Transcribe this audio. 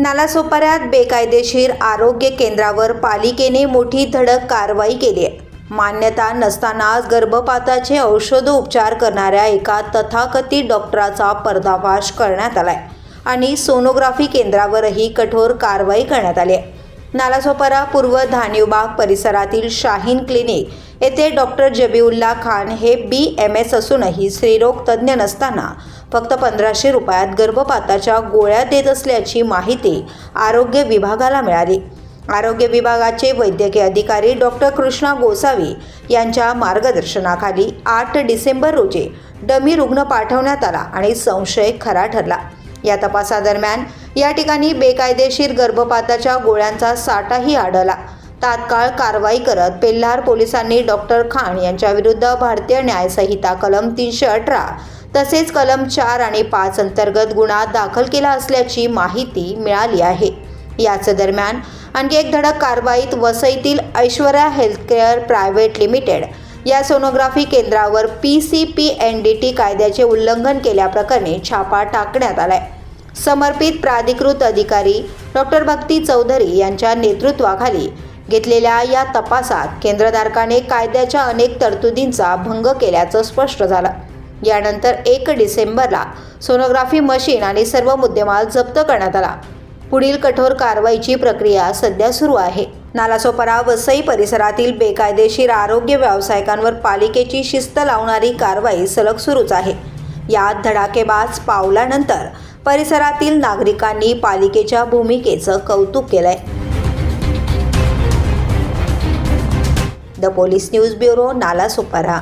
नालासोपाऱ्यात बेकायदेशीर आरोग्य केंद्रावर पालिकेने मोठी धडक कारवाई केली आहे. मान्यता नसतानाच गर्भपाताचे औषधोपचार करणाऱ्या एका तथाकथित डॉक्टराचा पर्दाफाश करण्यात आलाय आणि सोनोग्राफी केंद्रावरही कठोर कारवाई करण्यात आली आहे. नालासोपारा पूर्व धानिवबाग परिसरातील शाहीन क्लिनिक येथे डॉक्टर जबीउल्ला खान हे बी एम एस असूनही स्त्रीरोग तज्ज्ञ नसताना फक्त पंधराशे रुपयात गर्भपाताच्या गोळ्या देत असल्याची माहिती आरोग्य विभागाला मिळाली. आरोग्य विभागाचे वैद्यकीय अधिकारी डॉक्टर कृष्णा गोसावी यांच्या मार्गदर्शनाखाली आठ डिसेंबर रोजी डमी रुग्ण पाठवण्यात आला आणि संशय खरा ठरला. या तपासादरम्यान या ठिकाणी बेकायदेशीर गर्भपाताच्या गोळ्यांचा साठाही आढळला. तात्काळ कारवाई करत पेल्हार पोलिसांनी डॉक्टर खान यांच्या विरुद्ध भारतीय न्यायसंहिता कलम तीनशे अठरा तसेच कलम चार आणि पाच अंतर्गत गुन्हा दाखल केला असल्याची माहिती मिळाली आहे. याच दरम्यान आणखी एक धडक कारवाईत वसईतील ऐश्वर्या हेल्थकेअर प्रायव्हेट लिमिटेड या सोनोग्राफी केंद्रावर P C P N D T कायद्याचे उल्लंघन केल्याप्रकरणी छापा टाकण्यात आलाय. समर्पित प्राधिकृत अधिकारी डॉक्टर भक्ती चौधरी यांच्या नेतृत्वाखाली घेतलेल्या या तपासात केंद्रधारकाने कायद्याच्या अनेक तरतुदींचा भंग केल्याचं स्पष्ट झालं. यानंतर एक डिसेंबरला सोनोग्राफी मशीन आणि सर्व मुद्देमाल जप्त करण्यात आला. पुढील कठोर कारवाईची प्रक्रिया सध्या सुरू आहे. नालासोपारा वसई परिसरातील बेकायदेशीर आरोग्य व्यावसायिकांवर पालिकेची शिस्त लावणारी कारवाई सलग सुरूच आहे. यात धडाकेबाज पावलानंतर परिसरातील नागरिकांनी पालिकेच्या भूमिकेचं कौतुक केलंय. द पोलीस न्यूज ब्युरो नाला सुपारा